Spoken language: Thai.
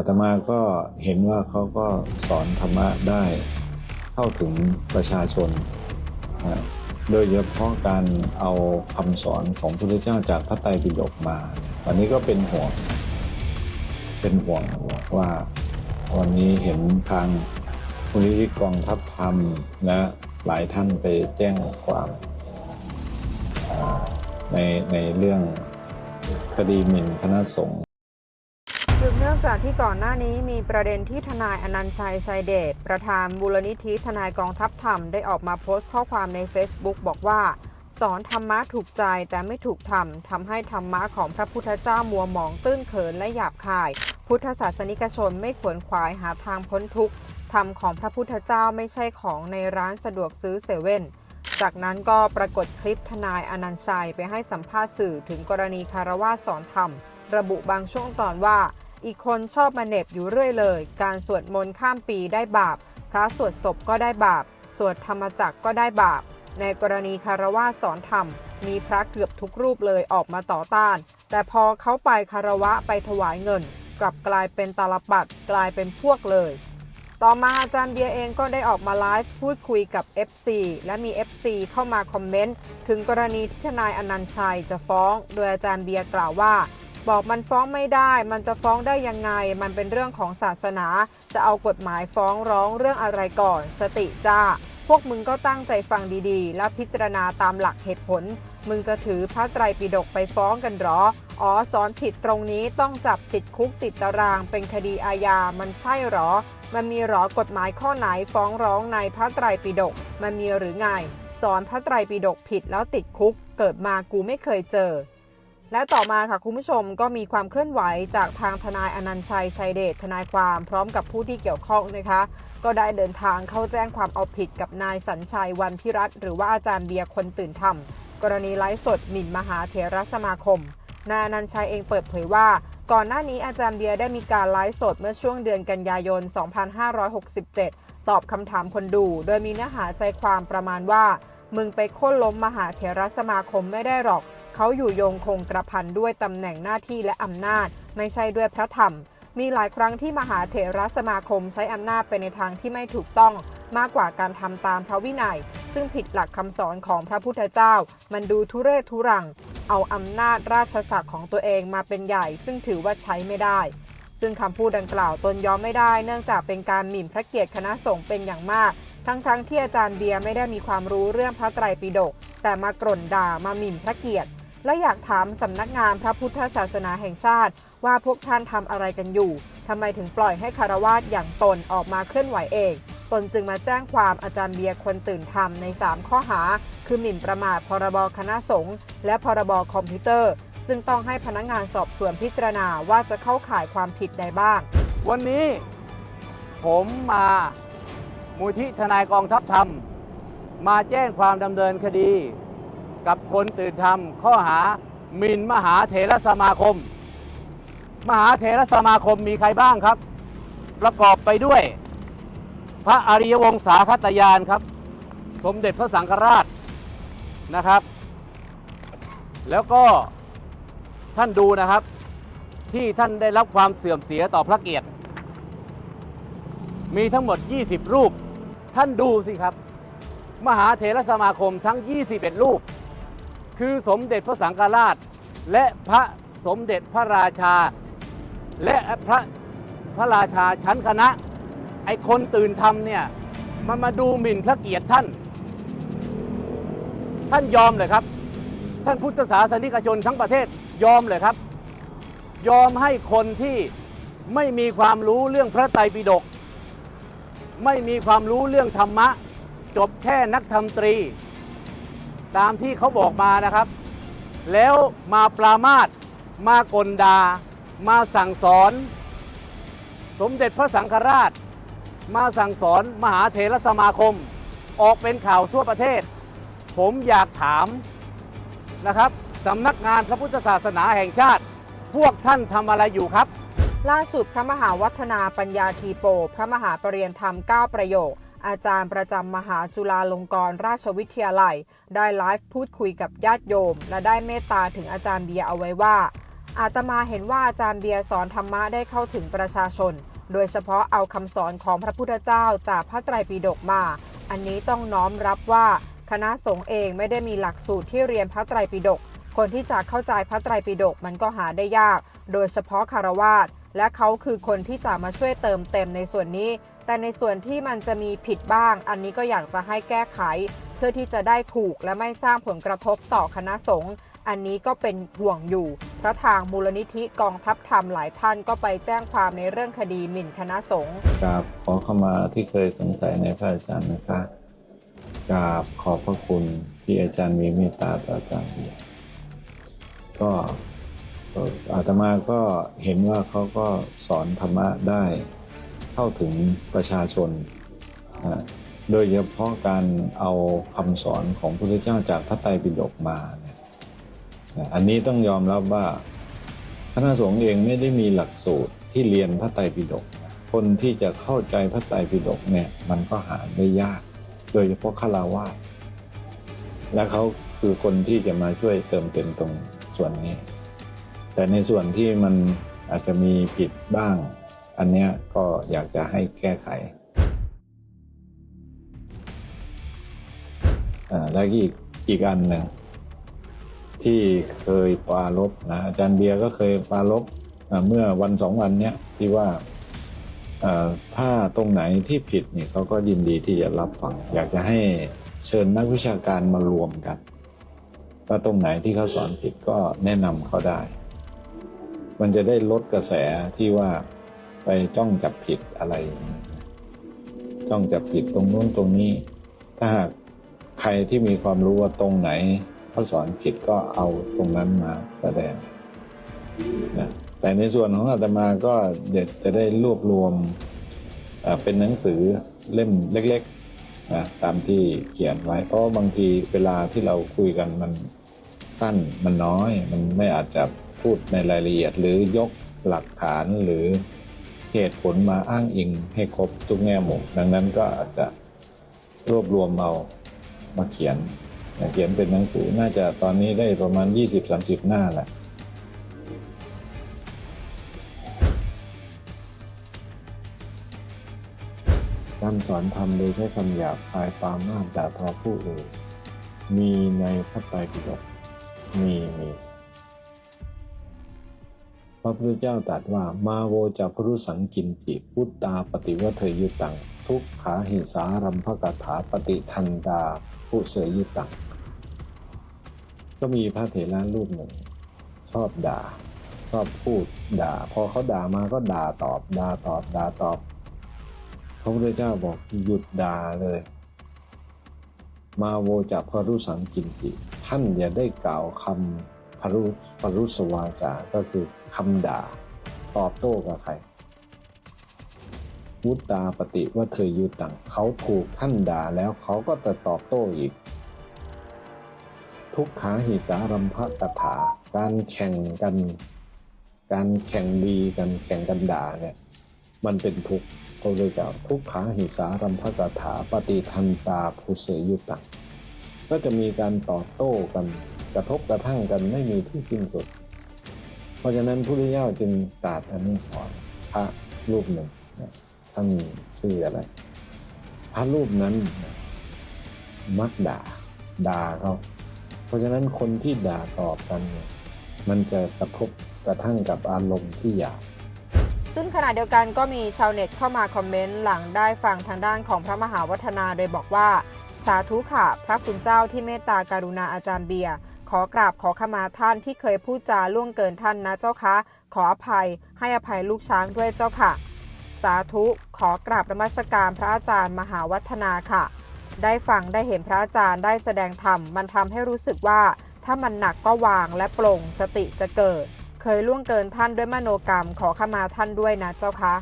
อาตมาก็เห็นว่าเขาก็สอนธรรมะได้เข้าถึงประชาชนนะโดยเฉพาะการเอาคำสอนของพระพุทธเจ้าจากพระไตรปิฎกมาวันนี้ก็เป็นห่วง เป็นห่วงว่าวันนี้เห็นทางมูลนิธิกองทัพธรรมและหลายท่านไปแจ้งความในในเรื่องคดีหมิ่นคณะสงฆ์ จากที่ก่อนหน้านี้มีประเด็นที่ทนายอนันต์ชัยชัยเดชประธานมูลนิธิทนายกองทัพธรรมได้ออกมาโพสต์ข้อความใน Facebook บอกว่า สอนธรรมะถูกใจแต่ไม่ถูกทำทำให้ธรรมะของพระพุทธเจ้ามัวหมองตื้นเขินและหยาบคาย พุทธศาสนิกชนไม่ขวนขวายหาทางพ้นทุกข์ธรรมของพระพุทธเจ้าไม่ใช่ของในร้านสะดวกซื้อเซเว่นจากนั้นก็ปรากฏคลิปทนายอนันต์ชัยไปให้สัมภาษณ์สื่อถึงกรณีคารวาสอนธรรม ระบุบางช่วงตอนว่า อีกคนชอบมาเน็บอยู่เรื่อยเลย การสวดมนต์ข้ามปีได้บาป พระสวดศพก็ได้บาป สวดธรรมจักรก็ได้บาป ในกรณีคารวาสอนธรรม มีพระเกือบทุกรูปเลยออกมาต่อต้าน แต่พอเขาไปคารวะไปถวายเงิน กลับกลายเป็นตาลปัดกลายเป็นพวกเลย ต่อมาอาจารย์เบียเองก็ได้ออกมาไลฟ์พูดคุยกับ FC และมี FC เข้ามาคอมเมนต์ถึงกรณีที่ทนายอนันต์ชัยจะฟ้อง โดยอาจารย์เบียกล่าวว่า บอกมันฟ้องไม่ได้ มันจะฟ้องได้ยังไง มันเป็นเรื่องของศาสนา จะเอากฎหมายฟ้องร้องเรื่องอะไรก่อน สติจ้า พวกมึงก็ตั้งใจฟังดีๆ และพิจารณาตามหลักเหตุผล มึงจะถือพระไตรปิฎกไปฟ้องกันหรอ อ๋อสอนผิดตรงนี้ต้องจับติดคุกติดตาราง เป็นคดีอาญา มันใช่หรอ มันมีหรอกฎหมายข้อไหนฟ้องร้องในพระไตรปิฎก มันมีหรือไง สอนพระไตรปิฎกผิดแล้วติดคุก เกิดมากูไม่เคยเจอ และต่อมาค่ะคุณผู้ชมก็มีความเคลื่อนไหวจากทางทนายอนันต์ชัยชัยเดชทนายความพร้อมกับผู้ที่เกี่ยวข้องนะคะ ก็ได้เดินทางเข้าแจ้งความเอาผิดกับนายสัญชัยวันพิรัตหรือว่าอาจารย์เบียร์คนตื่นธรรม กรณีไลฟ์สดหมิ่นมหาเถรสมาคม นายอนันต์ชัยเองเปิดเผยว่า ก่อนหน้านี้อาจารย์เบียร์ได้มีการไลฟ์สดเมื่อช่วงเดือนกันยายน 2567 ตอบคำถามคนดู โดยมีเนื้อหาใจความประมาณว่า มึงไปโค่นล้มมหาเถรสมาคมไม่ได้หรอก เขาอยู่โยงคงกระพันด้วยตำแหน่งหน้าที่และอำนาจ ไม่ใช่ด้วยพระธรรม มีหลายครั้งที่มหาเถรสมาคมใช้อำนาจไปในทางที่ไม่ถูกต้องมากกว่าการทำตามพระวินัย ซึ่งผิดหลักคำสอนของพระพุทธเจ้า มันดูทุเรศทุรัง เอาอำนาจราชศักดิ์ของตัวเองมาเป็นใหญ่ ซึ่งถือว่าใช้ไม่ได้ ซึ่งคำพูดดังกล่าวตนยอมไม่ได้ เนื่องจากเป็นการหมิ่นพระเกียรติคณะสงฆ์เป็นอย่างมาก ทั้งๆทที่อาจารย์เบียร์ไม่ได้มีความรู้เรื่องพระไตรปิฎกแต่มากร่นด่ามาหมิ่นพระเกียรติ และอยากถามสำนักงานพระพุทธศาสนาแห่งชาติ ว่าพวกท่านทำอะไรกันอยู่ทำไมถึงปล่อยให้คารวาสอย่างตนออกมาเคลื่อนไหวเองตนจึงมาแจ้งความอาจารย์เบียร์คนตื่นธรรมใน 3 ข้อหา คือหมิ่นประมาทพรบคณะสงฆ์และพรบคอมพิวเตอร์ ซึ่งต้องให้พนักงานสอบสวนพิจารณาว่าจะเข้าข่ายความผิดใดบ้าง วันนี้ผมมามูลที่ทนายกองทัพธรรม มาแจ้งความดำเนินคดี กับคนตื่นธรรม ข้อหาหมิ่นมหาเถรสมาคม มหาเถรสมาคมมีใครบ้างครับ ประกอบไปด้วย พระอริยวงศาคตยานครับ สมเด็จพระสังฆราชนะครับ แล้วก็ท่านดูนะครับ ที่ท่านได้รับความเสื่อมเสียต่อพระเกียรติ มีทั้งหมด 20 รูป ท่านดูสิครับ มหาเถรสมาคมทั้ง 21 รูป คือสมเด็จพระสังฆราช และพระสมเด็จพระราชา และพระพระราชาชั้นคณะ ไอคนตื่นธรรมเนี่ยมันมาดูหมิ่นพระเกียรติท่าน ท่านยอมเลยครับ ท่านพุทธศาสนิกชนทั้งประเทศยอมเลยครับ ยอมให้คนที่ไม่มีความรู้เรื่องพระไตรปิฎกไม่มีความรู้เรื่องธรรมะ จบแค่นักธรรมตรี ตามที่เขาบอกมานะครับ แล้วมาปรามาสมากลดา มาสั่งสอน สมเด็จพระสังฆราช มาสั่งสอนมหาเถรสมาคม ออกเป็นข่าวทั่วประเทศ ผมอยากถามนะครับสำนักงานพระพุทธศาสนาแห่งชาติ พวกท่านทำอะไรอยู่ครับ ล่าสุดพระมหาวัฒนาปัญญาทีโป พระมหาปรริยนธรรม 9 ประโยค อาจารย์ประจำมหาจุฬาลงกรณราชวิทยาลัย ได้ไลฟ์พูดคุยกับญาติโยม และได้เมตตาถึงอาจารย์เบียร์เอาไว้ว่า อาตมาเห็นว่าอาจารย์เบียร์สอนธรรมะได้เข้าถึงประชาชน โดยเฉพาะเอาคำสอนของพระพุทธเจ้าจากพระไตรปิฎกมา อันนี้ต้องน้อมรับว่าคณะสงฆ์เองไม่ได้มีหลักสูตรที่เรียนพระไตรปิฎกคนที่จะเข้าใจพระไตรปิฎกมันก็หาได้ยาก โดยเฉพาะคารวาสและเขาคือคนที่จะมาช่วยเติมเต็มในส่วนนี้ แต่ในส่วนที่มันจะมีผิดบ้าง อันนี้ก็อยากจะให้แก้ไข เพื่อที่จะได้ถูกและไม่สร้างผลกระทบต่อคณะสงฆ์อันนี้ก็เป็นห่วงอยู่ เพราะทางมูลนิธิกองทัพธรรมหลายท่านก็ไปแจ้งความในเรื่องคดีหมิ่นคณะสงฆ์กราบขอเข้ามาที่เคยสงสัยในพระอาจารย์นะคะกราบขอบพระคุณที่อาจารย์มีเมตตาต่ออาจารย์เียก็อาตมาก็เห็นว่าเขาก็สอนธรรมะได้ เข้าถึงประชาชน โดยเฉพาะการเอาคำสอนของพระพุทธเจ้าจากพระไตรปิฎกมาเนี่ยอันนี้ต้องยอมรับว่าคณะสงฆ์เองไม่ได้มีหลักสูตรที่เรียนพระไตรปิฎก คนที่จะเข้าใจพระไตรปิฎกเนี่ยมันก็หาได้ยาก โดยเฉพาะฆราวาสและเขาคือคนที่จะมาช่วยเติมเต็มตรงส่วนนี้ แต่ในส่วนที่มันอาจจะมีผิดบ้าง อันเนี้ยก็อยากจะให้แก้ไขอ่าและอีกอีกอันหนึ่งที่เคยปรารบนะอาจารย์เบียร์ก็เคยปรารบอ่าเมื่อวันสองวันเนี้ยที่ว่าถ้าตรงไหนที่ผิดเนี่ยเขาก็ยินดีที่จะรับฟัง อยากจะให้เชิญนักวิชาการมารวมกันว่าตรงไหนที่เขาสอนผิดก็แนะนำเขาได้ มันจะได้ลดกระแสที่ว่า ไปจ้องจับผิดอะไร จ้องจับผิดตรงนู้นตรงนี้ ถ้าหากใครที่มีความรู้ว่าตรงไหนเขาสอนผิดก็เอาตรงนั้นมาแสดงนะแต่ในส่วนของอาตมาก็เดี๋ยวจะได้รวบรวมเป็นหนังสือเล่มเล็กๆนะตามที่เขียนไว้ เพราะบางทีเวลาที่เราคุยกันมันสั้นมันน้อย มันไม่อาจจะพูดในรายละเอียดหรือยกหลักฐานหรือ เหตุผลมาอ้างอิงให้ครบทุกแง่มุมดังนั้นก็อาจจะรวบรวมเอามาเขียนเขียนเป็นหนังสือน่าจะตอนนี้ได้ประมาณ 20-30 หน้าแหละการสอนธรรมโดยใช้คำหยาบคายปามาสด่าทอผู้อื่น มีในพระไตรปิฎกมีมี พระพุทธเจ้าตรัสว่ามาโวจะพรุสังกินจิพุตตาปฏิวัฏยุตัง ทุกขาหิสารัมภกถาปฏิทันดาผู้เสยยุตัง ก็มีพระเถระรูปหนึ่ง ชอบด่า ชอบพูดด่า พอเขาด่ามาก็ด่าตอบ ด่าตอบ ด่าตอบ พระพุทธเจ้าบอกหยุดด่าเลย มาโวจะพรุสังกินติท่านอย่าได้กล่าวคำ พรุพรุสวาจาก็คือคำด่า ตอบโต้กับใครวุตตาปฏิว่าเธอยุตังเขาถูกท่านด่าแล้วเขาก็จะตอบโต้อีก ทุกขาหิสารัมภกถา การแข่งกัน การแข่งดีกันแข่งกันด่าเนี่ยมันเป็นทุกข์พระพุทธเจ้าทุกขาหิสารัมภกถาปฏิทันตาภูเสยุตังก็จะมีการตอบโต้กัน กระทบกระทั่งกันไม่มีที่สิ้นสุด เพราะฉะนั้นพระพุทธเจ้าจึงตรัสอันนี้สอนพระรูปหนึ่งท่านชื่ออะไรพระรูปนั้นมักด่าด่าเขาเพราะฉะนั้นคนที่ด่าตอบกันเนี่ยมันจะกระทบกระทั่งกับอารมณ์ที่หยาบซึ่งขณะเดียวกันก็มีชาวเน็ตเข้ามาคอมเมนต์หลังได้ฟังทางด้านของพระมหาวัฒนาโดยบอกว่า สาธุค่ะพระคุณเจ้าที่เมตตาการุณาอาจารย์เบียร์ ขอกราบขอขมาท่านที่เคยพูดจาล่วงเกินท่านนะเจ้าคะ ขออภัยให้อภัยลูกช้างด้วยเจ้าค่ะ สาธุขอกราบนมัสการพระอาจารย์มหาวัฒนาค่ะ ได้ฟังได้เห็นพระอาจารย์ได้แสดงธรรมมันทำให้รู้สึกว่าถ้ามันหนักก็วางและปลงสติจะเกิด เคยล่วงเกินท่านด้วยมโนกรรมขอขมาท่านด้วยนะเจ้าคะ